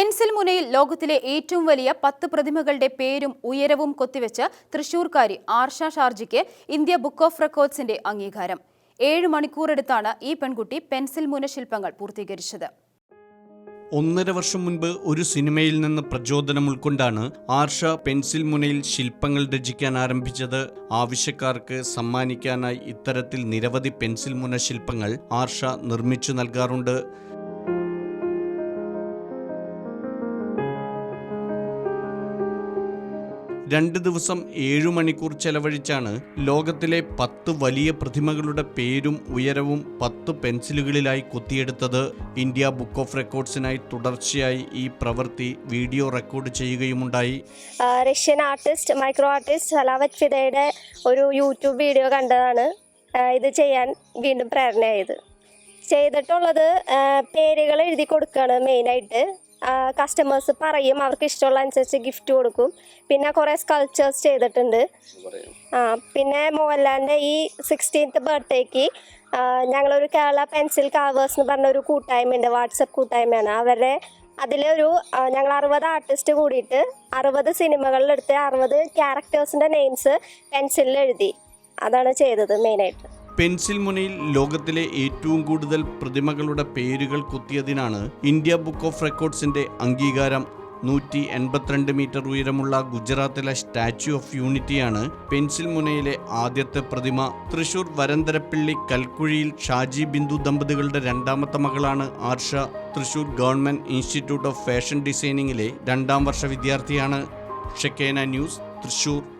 Pencil മുനയിൽ ലോകത്തിലെ ഏറ്റവും വലിയ പത്ത് പ്രതിമകളുടെ പേരും ഉയരവും കൊത്തിവെച്ച് തൃശൂർക്കാരി ആർഷ ഷാർജിക്ക് ഇന്ത്യ ബുക്ക് ഓഫ് റെക്കോർഡ്സിന്റെ അംഗീകാരം. ഏഴ് മണിക്കൂറെടുത്താണ് ഈ പെൺകുട്ടി പെൻസിൽ മുന ശില്പങ്ങൾ പൂർത്തീകരിച്ചത്. ഒന്നര വർഷം മുൻപ് ഒരു സിനിമയിൽ നിന്ന് പ്രചോദനം ഉൾക്കൊണ്ടാണ് ആർഷ പെൻസിൽ മുനയിൽ ശില്പങ്ങൾ രചിക്കാൻ ആരംഭിച്ചത്. ആവശ്യക്കാർക്ക് സമ്മാനിക്കാനായി ഇത്തരത്തിൽ നിരവധി പെൻസിൽ മുന ശില്പങ്ങൾ ആർഷ നിർമ്മിച്ചു നൽകാറുണ്ട്. രണ്ട് ദിവസം ഏഴു മണിക്കൂർ ചെലവഴിച്ചാണ് ലോകത്തിലെ പത്ത് വലിയ പ്രതിമകളുടെ പേരും ഉയരവും പത്ത് പെൻസിലുകളിലായി കൊത്തിയെടുത്തത്. ഇന്ത്യ ബുക്ക് ഓഫ് റെക്കോർഡ്സിനായി തുടർച്ചയായി ഈ പ്രവൃത്തി video record ചെയ്യുകയുമുണ്ടായി. Russian artist micro artist Salavat ഫിദയുടെ ഒരു യൂട്യൂബ് വീഡിയോ കണ്ടതാണ്. ഇത് ചെയ്യാൻ വീണ്ടും പ്രേരണയായത്. ചെയ്തിട്ടുള്ളത് പേരുകൾ എഴുതി കൊടുക്കുകയാണ് മെയിനായിട്ട് കസ്റ്റമേഴ്സ് പറയും അവർക്ക് ഇഷ്ടമുള്ള അനുസരിച്ച് ഗിഫ്റ്റ് കൊടുക്കും. പിന്നെ കുറേ സ്കൾച്ചേഴ്സ് ചെയ്തിട്ടുണ്ട്. ആ പിന്നെ മോഹൻലാലിന്റെ ഈ സിക്സ്റ്റീൻത്ത് ബർത്ത്ഡേക്ക് ഞങ്ങളൊരു കേരള പെൻസിൽ കാവേഴ്സ് എന്ന് പറഞ്ഞ ഒരു കൂട്ടായ്മയുണ്ട് വാട്സപ്പ് കൂട്ടായ്മയാണ്. അവരുടെ അതിലൊരു ഞങ്ങൾ അറുപത് ആർട്ടിസ്റ്റ് കൂടിയിട്ട് അറുപത് സിനിമകളിലെടുത്ത് അറുപത് ക്യാരക്ടേഴ്സിന്റെ നെയിംസ് പെൻസിലിൽ എഴുതി. അതാണ് ചെയ്തത് മെയിനായിട്ട് പെൻസിൽ മുനയിൽ ലോകത്തിലെ ഏറ്റവും കൂടുതൽ പ്രതിമകളുടെ പേരുകൾ കുത്തിയതിനാണ് ഇന്ത്യ ബുക്ക് ഓഫ് റെക്കോർഡ്സിന്റെ അംഗീകാരം. നൂറ്റി എൺപത്തിരണ്ട് മീറ്റർ ഉയരമുള്ള ഗുജറാത്തിലെ സ്റ്റാച്യു ഓഫ് യൂണിറ്റിയാണ് പെൻസിൽ മുനയിലെ ആദ്യത്തെ പ്രതിമ. തൃശൂർ വരന്തരപ്പിള്ളി കൽക്കുഴിയിൽ ഷാജി ബിന്ദു ദമ്പതികളുടെ രണ്ടാമത്തെ മകളാണ് Arsha. Thrissur government institute of fashion ഡിസൈനിങ്ങിലെ രണ്ടാം വർഷ വിദ്യാർത്ഥിയാണ്. ഷെക്കേന ന്യൂസ് തൃശൂർ.